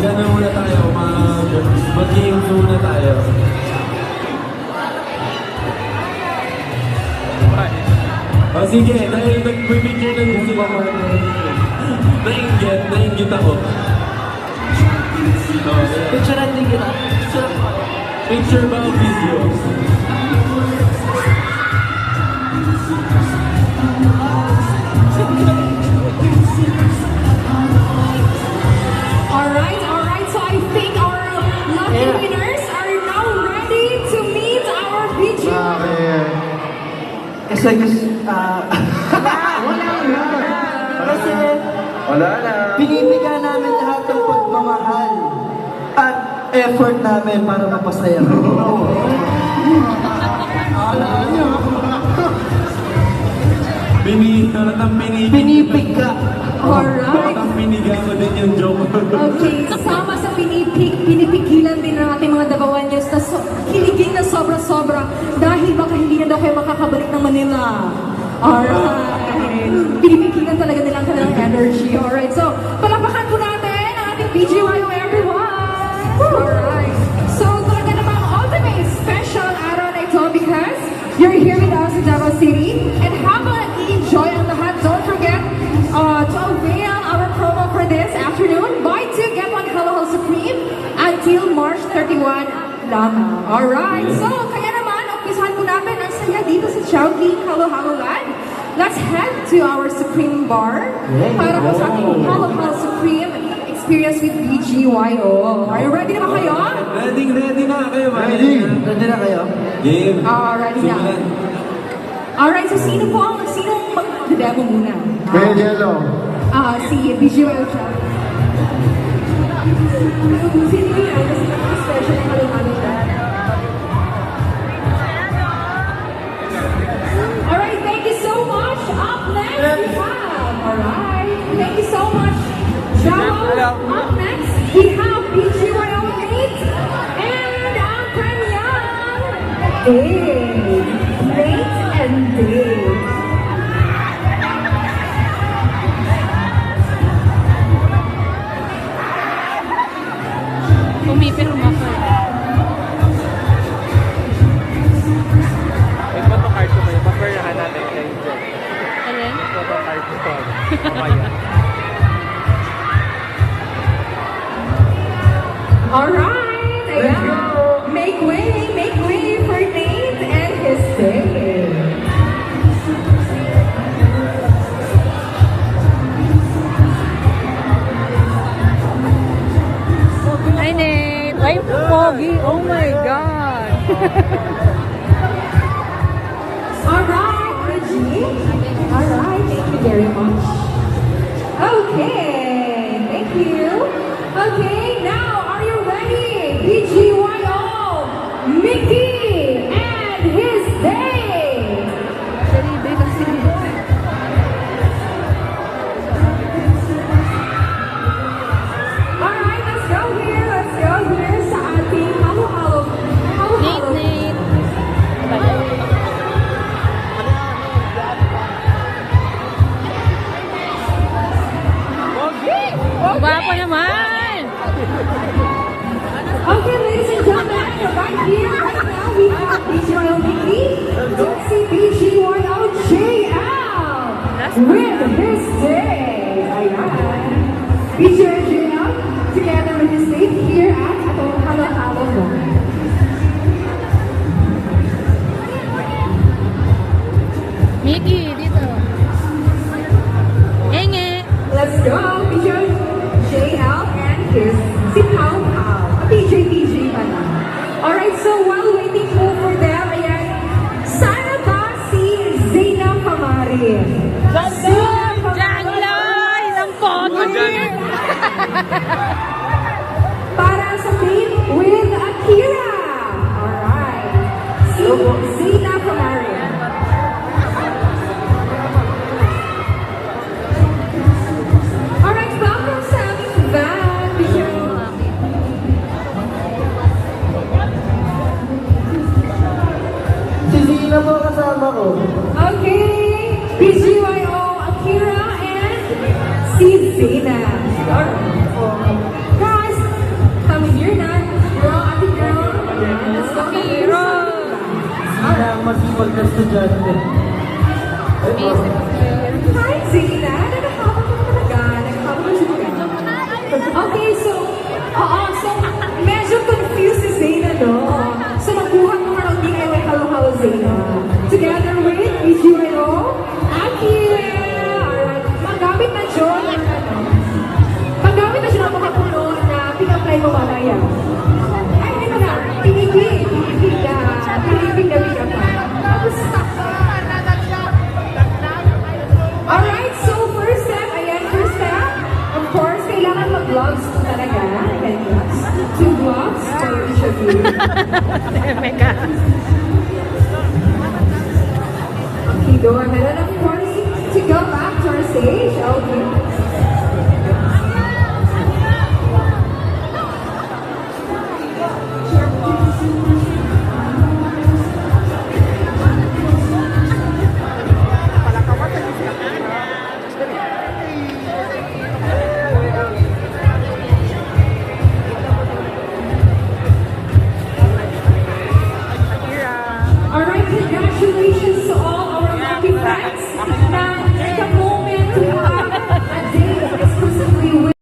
Mag-ano muna tayo, mag, mag-games muna tayo. O sige, dahil nag-picture na din sila. Nainggit, nainggit ako. O, ayan. Picturean din kita. Picture ba o video? Kasi gusto, ah, wala na. Kasi Wala na. binibigyan namin lahat ng pagmamahal at effort namin para mapasaya ko. Bini, halatang binibig. Pinipig ka. Alright. Halatang biniga ko din yung joke. Okay, sama energy. Alright, so palapakan po natin ang ating BGYO everyone! Alright. So talaga namang ultimate special araw na ito because you're here with us in Davao City and habang nag-enjoy ang lahat, don't forget uh, to avail our promo for this afternoon. Buy two, get one Hello Supreme until March 31 lamang. Alright, so kaya naman, umpisahan po natin ang saya dito sa Chowking Hello Hello Land. Let's head to our Supreme Bar para po sa ating Hello Hello Supreme experience with BGYO. Are you ready na ba kayo? Ready, ready na kayo? Ready. Ready na kayo? Game. Ah, ready na. Simulan. Alright, so sino po ang, sino mag-demo muna? Kaya yellow. Ah, si BGYO siya. Sino yun? Kasi special Pumipirma ko. May photo card ko kayo. Paperahan natin kay Jen. Alin? Card ko. Mamaya. Alright, pogi. Oh my God. Alright, Reggie. Alright, thank you very much. Okay, thank you. Okay, now are you ready? BGYO, Mickey Gwapo naman. Okay, ladies and gentlemen, right here, right now, we have BGYO Mickey, Dixie BGYO JL, with his day. Para sa meet with Akira. Alright. Si Zena ako. Um, guys, come here na. Girl, ate girl. Let's go here. Sila ang mag-iwag na estudyante. Eh. Amazing. Na, pinipig na pinapay. Tapos, Alright, so first step, ayan, first step, of course, kailangan mag-gloves talaga. Ayan, gloves. Two gloves for each of you. Mega. Okay, go ahead. And